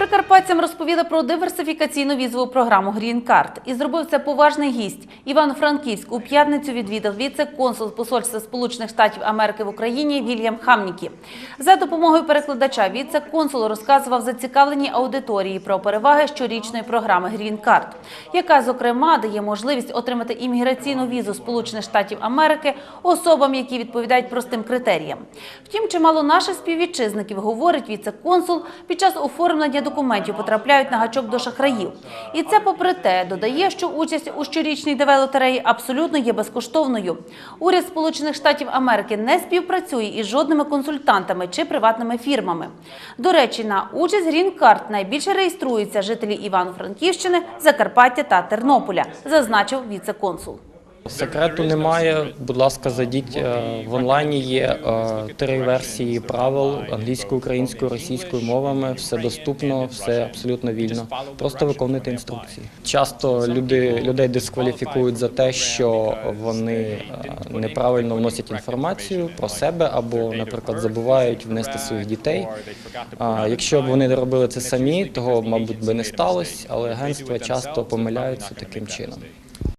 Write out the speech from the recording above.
Прикарпатцям розповіли про диверсифікаційну візову програму Green Card. І зробив це поважний гість. Івано-Франківськ у п'ятницю відвідав віце-консул Посольства Сполучених Штатів Америки в Україні Вільям Хамнікі. За допомогою перекладача віце-консул розказував зацікавленій аудиторії про переваги щорічної програми Green Card, яка, зокрема, дає можливість отримати імміграційну візу Сполучених Штатів Америки особам, які відповідають простим критеріям. Втім, чимало наших співвітчизників, говорить віце-консул, під час оформлення документів потрапляють на гачок до шахраїв. І це попри те, додає, що участь у щорічній ДВ-лотереї абсолютно є безкоштовною. Уряд Сполучених Штатів Америки не співпрацює із жодними консультантами чи приватними фірмами. До речі, на участь Card найбільше реєструються жителі Івано-Франківщини, Закарпаття та Тернополя, зазначив віце-консул. Секрету немає. Будь ласка, зайдіть е, в онлайні. Є е, три версії правил англійською, українською, російською мовами. Все доступно, все абсолютно вільно. Просто виконуйте інструкції. Часто люди людей дискваліфікують за те, що вони е, неправильно вносять інформацію про себе або, наприклад, забувають внести своїх дітей. Якщо б вони не робили це самі, того мабуть би не сталося, але агентства часто помиляються таким чином.